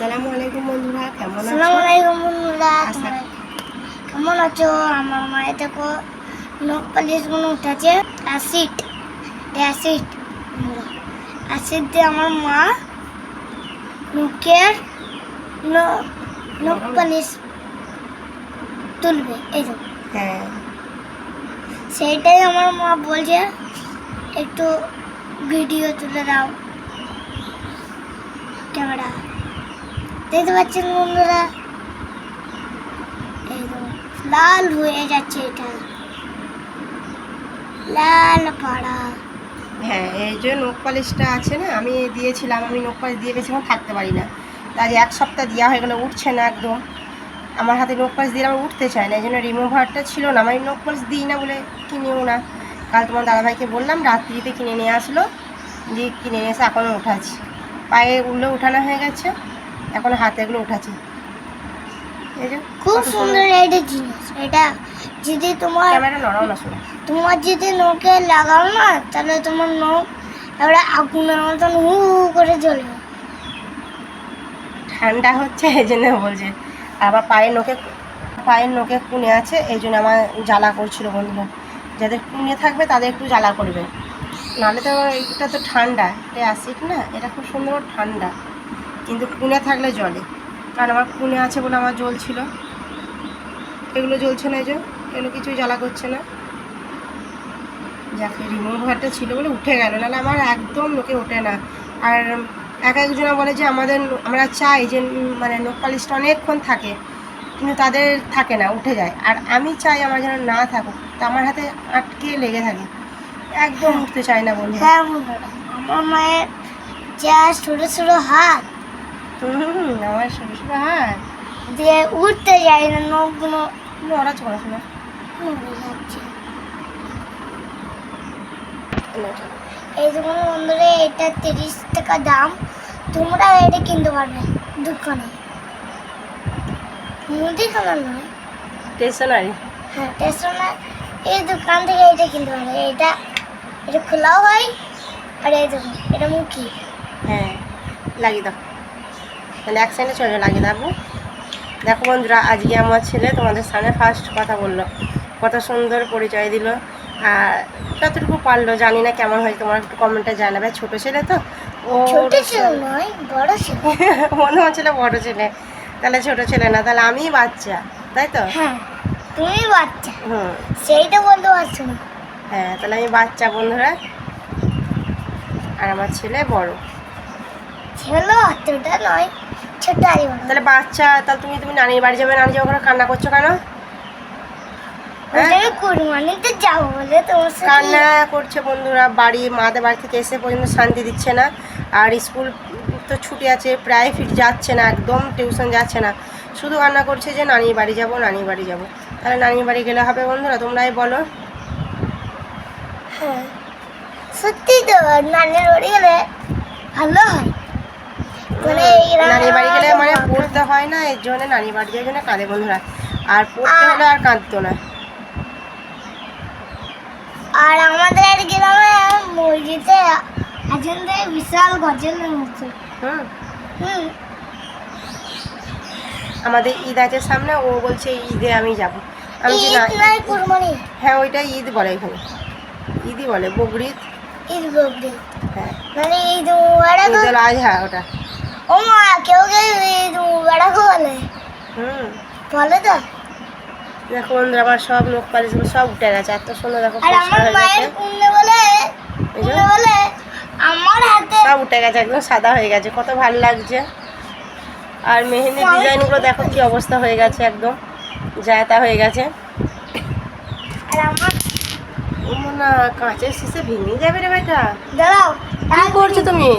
আসসালামু আলাইকুম বন্ধুরা কেমন আছো? আসসালামু আলাইকুম বন্ধুরা। কেমন আছো? আমার মায়ের দেখো নখ পালিশগুলো উঠেছে। অ্যাসিড অ্যাসিড অ্যাসিড দিয়ে আমার মা নখের নখ পালিশ তুলবে এই হ্যাঁ। সেইটাই আমার মা বলছে একটু ভিডিও তুলে দাও ক্যামেরা। দেখতে পাচ্ছেন বন্ধুরা? লাল হয়ে যাচ্ছে এটা। লাল পাড়া। হ্যাঁ এই যে নখ পালিশটা আছে না, আমি দিয়েছিলাম, আমি নখ পালিশ দিয়ে বেশিক্ষণ থাকতে পারি না। তাই এক সপ্তাহ দেওয়া হয়ে গেলে, উঠছে না একদম। আমার হাতে নখ পালিশ দিলে আমার উঠতে চায় না, এই জন্য রিমুভারটা ছিল না। আমি নখ পালিশ দিই না বলে কিনেও না। কাল তোমার দাদাভাইকে বললাম, রাত্রিতে কিনে নিয়ে আসলো। দিয়ে কিনে নিয়ে এসে এখনও উঠাচ্ছি। পায়ে উঠলে উঠানো হয়ে গেছে। এখন হাতে এগুলো উঠাচ্ছি। খুব সুন্দর। এটা জিনিস এটা যদি তোমার ক্যামেরা নড়াও না শোনা। তোমার যদি নখে লাগাও না তাহলে তোমার নখ এবারে আগুনের মতন হু হু করে জ্বলবে ঠান্ডা হচ্ছে এই জন্য বলছে। আবার পায়ের নোকে পায়ের নোকে কুনে আছে এই জন্য আমার জ্বালা করছিল বন্ধুরা। যাদের কুনে থাকবে তাদের একটু জ্বালা করবে। নাহলে তো এটা তো ঠান্ডা এটা অ্যাসিড না এটা খুব সুন্দর ঠান্ডা। কিন্তু কুনে থাকলে জলে। কারণ আমার কুনে আছে বলে আমার জ্বলছিল এগুলো জ্বলছে না যে, এগুলো কিছুই জ্বালা করছে না। যাকে রিমুভারটা ছিল বলে উঠে গেল, নাহলে আমার একদম লোকে ওঠে না। আর এক একজনা বলে যে আমাদের আমরা চাই যে মানে নখ পালিশটা অনেকক্ষণ থাকে, কিন্তু তাদের থাকে না, উঠে যায়। আর আমি চাই আমার যেন না থাকুক, তা আমার হাতে আটকে লেগে থাকে। একদম উঠতে চায় না বন্ধু। হ্যাঁ আমার মায়ের যা ছোটো ছোটো হাত। হুম আমার ছোটো হাত দিয়ে উঠতে যায় না নখগুলো নড়া চড়া শোনা এই যখন বন্ধুরা এটা তিরিশ টাকা দাম। তোমরা এটা কিনতে পারবে দোকানে। মুদিখানা নয়। স্টেশনারি হ্যাঁ স্টেশনে এই দোকান থেকে এটা কিনতে পারবে। এটা এটা খোলাও হয় আর এই দেখুন এটা মুখি। হ্যাঁ লাগিয়ে দাও। তাহলে এক সাইডে চলে লাগিয়ে দাও। দেখো বন্ধুরা আজকে আমার ছেলে তোমাদের সামনে ফার্স্ট কথা বলল। কত সুন্দর পরিচয় দিল। আর যতটুকু পারল জানি না কেমন হয় তোমার একটু কমেন্টে জানাবে। ছোটো ছেলে তো? ও নয় বড় ছিল। মনে হচ্ছিল বড় ছেলে। তাহলে ছোট ছেলে না তাহলে আমি বাচ্চা তাই তো? হ্যাঁ তুমি বাচ্চা। হুম। সেইটা বলতে পারছ না। হ্যাঁ তাহলে আমি বাচ্চা বন্ধুরা। আর আমার ছেলে বড়। ছেলে অতটা নয়। ছোট তাহলে বাচ্চা তাহলে তুমি তুমি নানির বাড়ি যাবে নানি যাবে ওখানে কান্না করছ কেন? হ্যাঁ? কান্না করছে বন্ধুরা বাড়ি মাদের বাড়ি থেকে এসে পর্যন্ত শান্তি দিচ্ছে না। আর স্কুল তো ছুটি আছে প্রাইভেট যাচ্ছে না একদম টিউশন যাচ্ছে না। শুধু কান্না করছে যে নানির বাড়ি যাব নানির বাড়ি যাব। তাহলে নানির বাড়ি গেলে হবে বন্ধুরা তোমরাই বলো। হ্যাঁ। সত্যি তো নানের বাড়ি গেলে ভালো হয়। মানে নানির বাড়ি গেলে মানে পড়তে হয় না এর জন্য বাড়ি যাওয়ার জন্য কাঁদে বন্ধুরা। আর পড়তে হলে আর কাঁদতো না। আর আমাদের গ্রামে মসজিদে থেকে বিশাল হুম? হুম। আমাদের ঈদ আছে সামনে ও বলছে ঈদে আমি যাব। আমি যে না হ্যাঁ ওইটা ঈদ বলে এখানে। ঈদই বলে বকরিদ। ঈদ বকরি হ্যাঁ। মানে ঈদ ঈদ আজহা ওটা। ও মা কেউ কেউ ঈদ বলে হুম বলে তো দেখো বন্ধুরা আমার সব নখ পালিশগুলো সব উঠে গেছে এত সুন্দর দেখো আর আমার মায়ের কুন্ডে বলে কুন্ডে বলে আমার হাতে সব উঠে গেছে একদম সাদা হয়ে গেছে কত ভালো লাগছে আর মেহেন্দির ডিজাইনগুলো দেখো কি অবস্থা হয়ে গেছে একদম জায়তা হয়ে গেছে আর আমার না কাঁচের শিশে ভেঙে যাবে রে বেটা দাঁড়াও কি করছ তুমি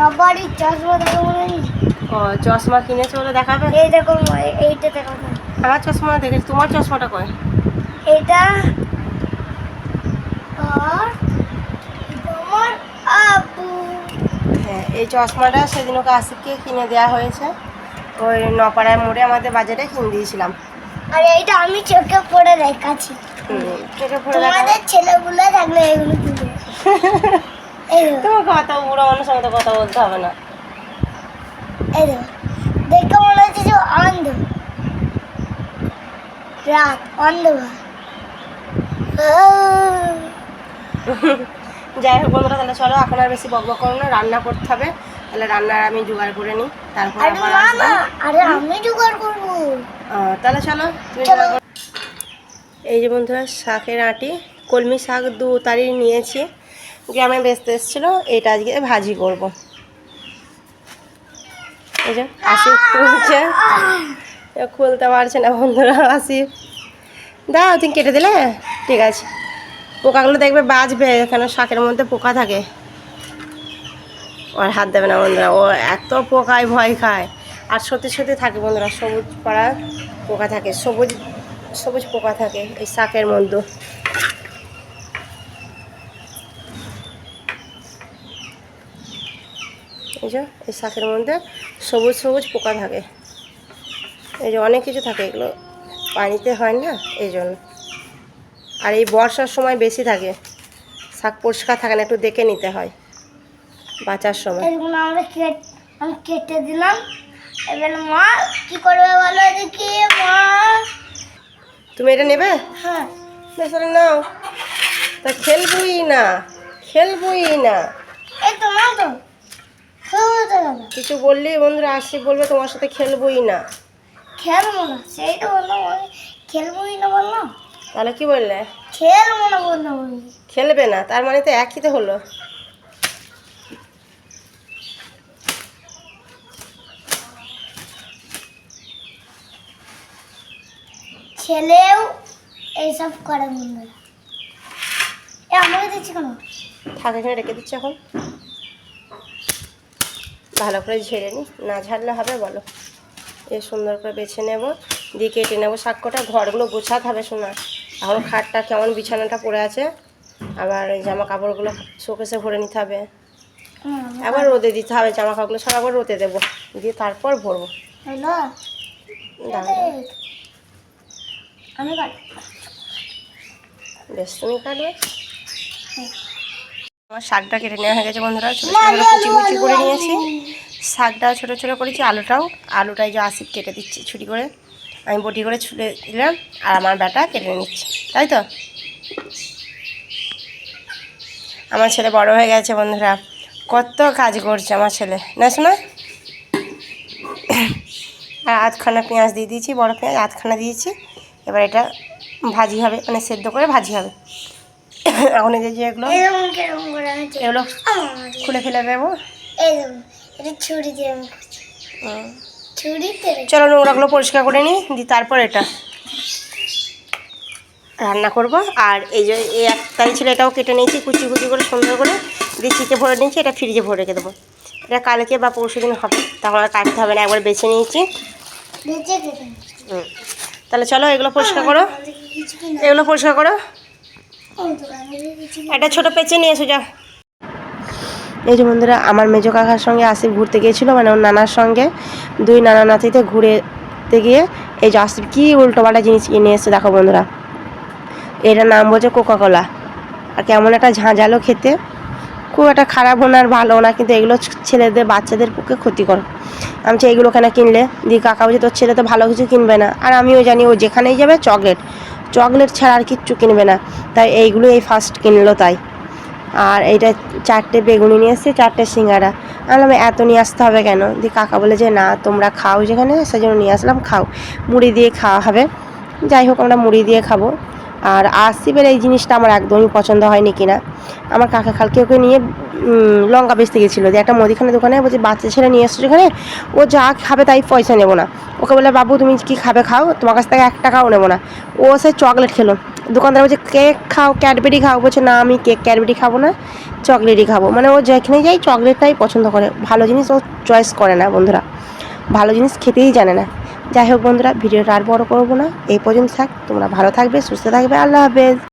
সবারই চশমা দেখো মনে ও চশমা কিনেছো বলে দেখাবে? এই দেখো এইটা দেখো আমার চশমা দেখেছি তোমার চশমাটা কয়? এটা এটা আপু হ্যাঁ এই চশমাটা সেদিন ওকে আসিফকে কিনে দেওয়া হয়েছে। ওই নপাড়ার মোড়ে আমাদের বাজারে কিনে দিয়েছিলাম। আর এইটা আমি চোখে পড়ে হুম, কেটে পড়ে তোমাদের ছেলেগুলো থাকলে এগুলো তোমাকে অত বুড়ো মানুষের মতো কথা বলতে হবে না দেখো মনে হচ্ছে যে অন্ধ রাত অন্ধকার যাই হোক বন্ধুরা তাহলে চলো এখন আর বেশি বকবক করো না রান্না করতে হবে তাহলে রান্নার আমি জোগাড় করে নিই তারপর আরে আমি জোগাড় করব তাহলে চলো তুমি। এই যে বন্ধুরা, শাকের আটি, কলমি শাক দু তারি নিয়েছি গ্রামে বেচতে এসেছিল, এটা আজকে ভাজি করব। এই যে খুলছে। খুলতে পারছে না বন্ধুরা আসিফ দাও, তুমি কেটে দিলে? ঠিক আছে। পোকাগুলো দেখবে বাজবে এখানে শাকের মধ্যে পোকা থাকে। ওর হাত দেবে না বন্ধুরা, ও এত পোকায়, ভয় খায়। আর সত্যি সত্যি থাকে বন্ধুরা, সবুজ পাড়া পোকা থাকে, সবুজ সবুজ পোকা থাকে এই শাকের মধ্যে। এই যে এই শাকের মধ্যে সবুজ সবুজ পোকা থাকে। এই যে অনেক কিছু থাকে এগুলো পানিতে হয় না এই জন্য। আর এই বর্ষার সময় বেশি থাকে। শাক পরিষ্কার থাকে না একটু দেখে নিতে হয় বাঁচার সময়। আমরা আমি কেটে দিলাম। এবার মা কি করবে বলো দেখি মা! তুমি এটা নেবে? হ্যাঁ। বেশ নাও। তা খেলবই না খেলবই না। এই তো নাও তো। কিছু বললেই বন্ধুরা আসি বলবে তোমার সাথে খেলবই না। খেলব না সেই তো বললাম খেলবোই না বললাম। তাহলে কি বললে? খেলব না বললাম খেলবে না তার মানে তো একই তো হলো। ছেলেও এইসব করে বন্ধুরা। আমাকে দিচ্ছি কেন? থাক এখানে রেখে দিচ্ছি এখন। ভালো করে ঝেড়ে নিই না ঝাড়লে হবে বলো। এ সুন্দর করে বেছে নেব দিয়ে কেটে নেব শাকটা ঘরগুলো গোছাতে হবে শোনা এখন খাটটা কেমন বিছানাটা পড়ে আছে। আবার জামা কাপড়গুলো শোকেসে ভরে নিতে হবে। আবার রোদে দিতে হবে জামা কাপড়গুলো সব আবার রোদে দেবো। দিয়ে তারপর ভরবো। বেশ তুমি কাটবে। আমার শাকটা কেটে নেওয়া হয়ে গেছে বন্ধুরা। ছোটো ছোটো কুচি কুচি করে নিয়েছি। শাকটা ছোটো ছোটো করেছি, আলুটাও। আলুটাই যে আসিফ কেটে দিচ্ছি ছুটি করে। আমি বটি করে ছুলে দিলাম আর আমার ব্যাটা কেটে নিচ্ছে। তাই তো? আমার ছেলে বড় হয়ে গেছে বন্ধুরা। কত কাজ করছে আমার ছেলে। না শোনা? আর আধখানা পেঁয়াজ দিয়ে দিয়েছি, বড় পেঁয়াজ আধখানা দিয়েছি। এবার এটা ভাজি হবে মানে সেদ্ধ করে ভাজি হবে। এখন এই যে চলে- এগুলো খুলে ফেলে দেবো। ছুরি দিয়ে চলো নোংরাগুলো পরিষ্কার করে নিই দিই তারপর এটা। রান্না করব আর এই যে এই এক তাই ছিল এটাও কেটে নিয়েছি কুচি কুচি করে সুন্দর করে দিয়ে চিকে ভরে নিয়েছি এটা ফ্রিজে ভরে রেখে দেবো। এটা কালকে বা পরশু দিন হবে তখন আর কাটতে হবে না একবার বেছে নিয়েছি। হুম। তাহলে চলো এগুলো পরিষ্কার করো। এগুলো পরিষ্কার করো। একটা ছোটো পেঁচে নিয়ে এসো, যা। এই যে বন্ধুরা, আমার মেজো কাকার সঙ্গে আসিফ ঘুরতে গিয়েছিল মানে ওর নানার সঙ্গে। দুই নানা নাতিতে ঘুরেতে গিয়ে এই যে আসিফ, কী উল্টোপাল্টা জিনিস কিনে এসছে, দেখো বন্ধুরা। এটার নাম বলছে কোকা কোলা আর কেমন একটা ঝাঁঝালো খেতে। খুব একটা খারাপও না আর ভালো না, কিন্তু এগুলো ছেলেদের, বাচ্চাদের পক্ষে ক্ষতিকর। আমি এগুলো কেন কিনলে? দিয়ে কাকা বলছে, তোর ছেলে তো ভালো কিছু কিনবে না। আর আমিও জানি, ও যেখানেই যাবে, চকলেট। চকলেট ছাড়া আর কিচ্ছু কিনবে না। তাই এইগুলো এই ফার্স্ট কিনলো তাই। আর এইটা চারটে বেগুনি নিয়ে এসছে, চারটে সিঙ্গারা। আনলাম এত নিয়ে আসতে হবে কেন? দিয়ে কাকা বলে যে, না, তোমরা খাও যেখানে, সেজন্য নিয়ে আসলাম, খাও। মুড়ি দিয়ে খাওয়া হবে। যাই হোক, আমরা মুড়ি দিয়ে খাব। আর আসিফের এই জিনিসটা আমার একদমই পছন্দ হয়নি কিনা। আমার কাকা খালকে ওকে নিয়ে লঙ্কা বেচতে গেছিল। যে একটা মুদিখানা দোকানে বলছে, বাচ্চা ছেলে নিয়ে এসছো যেখানে? ও যা খাবে তাই পয়সা নেব না। ওকে বলে বাবু, তুমি কি খাবে খাও? তোমার কাছ থেকে এক টাকাও নেব না। ও সে চকলেট খেলো। দোকানদার বলছে, কেক খাও, ক্যাডবেরি খাও? বলছে, না, আমি কেক, ক্যাডবেরি খাব না, চকলেটই খাব। মানে ও যেখানে যাই, চকলেটটাই পছন্দ করে। ভালো জিনিস ও চয়েস করে না বন্ধুরা। ভালো জিনিস খেতেই জানে না। যাই হোক বন্ধুরা, ভিডিওটা আর বড় করব না। এই পর্যন্ত থাক, তোমরা ভালো থাকবে, সুস্থ থাকবে। আল্লাহ হাফেজ।